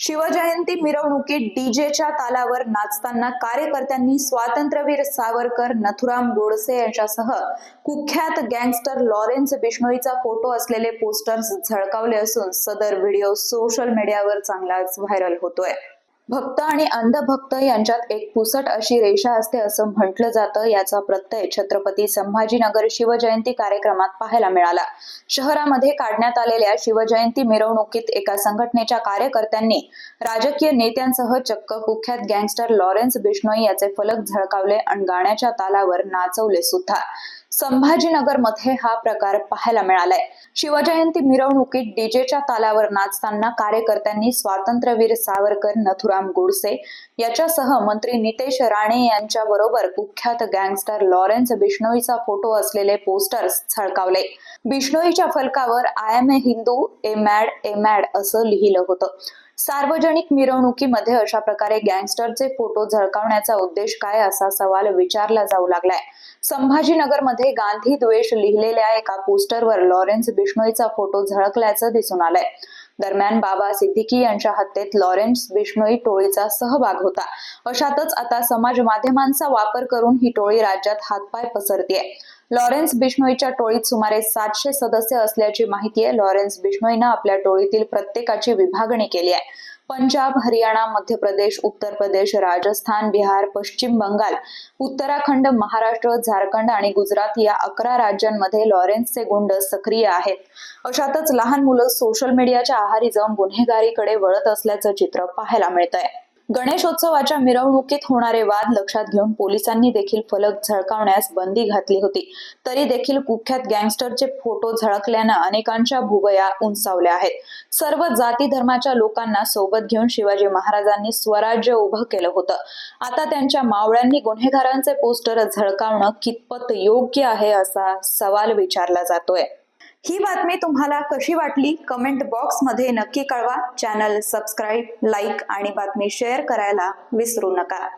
शिवजयंती मिरवणुकीत डीजेच्या तालावर नाचताना कार्यकर्त्यांनी स्वातंत्र्यवीर सावरकर नथुराम गोडसे यांच्यासह कुख्यात गँगस्टर लॉरेन्स बिश्नोईचा फोटो असलेले पोस्टर्स झळकावले असून सदर व्हिडिओ सोशल मीडियावर चांगलाच व्हायरल होतोय. भक्त आणि अंधभक्त यांच्यात एक पुसट अशी रेषा असते असं म्हटलं जातं याचा प्रत्यय छत्रपती संभाजीनगर शिवजयंती कार्यक्रमात पाहायला मिळाला. शहरामध्ये काढण्यात आलेल्या शिवजयंती मिरवणुकीत एका संघटनेच्या कार्यकर्त्यांनी राजकीय नेत्यांसह चक्क कुख्यात गँगस्टर लॉरेन्स बिश्नोई याचे फलक झळकावले आणि गाण्याच्या तालावर नाचवले सुद्धा. संभाजीनगरमध्ये हा प्रकार पाहायला मिळालाय. शिवजयंती मिरवणुकीत डीजेच्या तालावर नाचताना कार्यकर्त्यांनी स्वातंत्र्यवीर सावरकर नथुराम गोडसे याच्यासह मंत्री नितेश राणे यांच्या बरोबर कुख्यात गँगस्टर लॉरेन्स बिष्णोईचा फोटो असलेले पोस्टर्स झळकावले. बिष्णोईच्या फलकावर I am a Hindu a mad a mad असं लिहिलं होतं. सार्वजनिक मिरवणुकीमध्ये अशा प्रकारे गँगस्टरचे फोटो झळकावण्याचा उद्देश काय असा सवाल विचारला जाऊ लागलाय. संभाजीनगरमध्ये गांधी द्वेष लिहिलेल्या एका पोस्टरवर लॉरेन्स बिश्नोईचा फोटो झळकल्याचं दिसून आलंय. दरम्यान बाबा सिद्दीकी यांच्या हत्येत लॉरेन्स बिश्नोई टोळीचा सहभाग होता. अशातच आता समाज माध्यमांचा वापर करून ही टोळी राज्यात हातपाय पसरतीये. लॉरेन्स बिश्नोईच्या टोळीत सुमारे सातशे सदस्य असल्याची माहिती आहे. लॉरेन्स बिश्नोईनं आपल्या टोळीतील प्रत्येकाची विभागणी केली आहे. पंजाब हरियाणा मध्य प्रदेश उत्तर प्रदेश राजस्थान बिहार पश्चिम बंगाल उत्तराखंड महाराष्ट्र झारखंड आणि गुजरात या अकरा राज्यांमध्ये लॉरेन्सचे गुंड सक्रिय आहेत. अशातच लहान मुलं सोशल मीडियाच्या आहारी जाऊन गुन्हेगारीकडे वळत असल्याचं चित्र पाहायला मिळत आहे गणेशोत्सवाच्या मिरवणुकीत होणारे वाद लक्षात घेऊन पोलिसांनी देखील फलक झळकावण्यास बंदी घातली होती. तरी देखील कुख्यात गँगस्टरचे फोटो झळकल्यानं अनेकांच्या भुवया उंचावल्या आहेत. सर्व जाती धर्माच्या लोकांना सोबत घेऊन शिवाजी महाराजांनी स्वराज्य उभं केलं होतं. आता त्यांच्या मावळ्यांनी गुन्हेगारांचे पोस्टर झळकावणं कितपत योग्य आहे असा सवाल विचारला जातोय. ही बातमी तुम्हाला कशी वाटली? कमेंट बॉक्समध्ये नक्की कळवा. चॅनल सबस्क्राईब लाईक आणि बातमी शेअर करायला विसरू नका.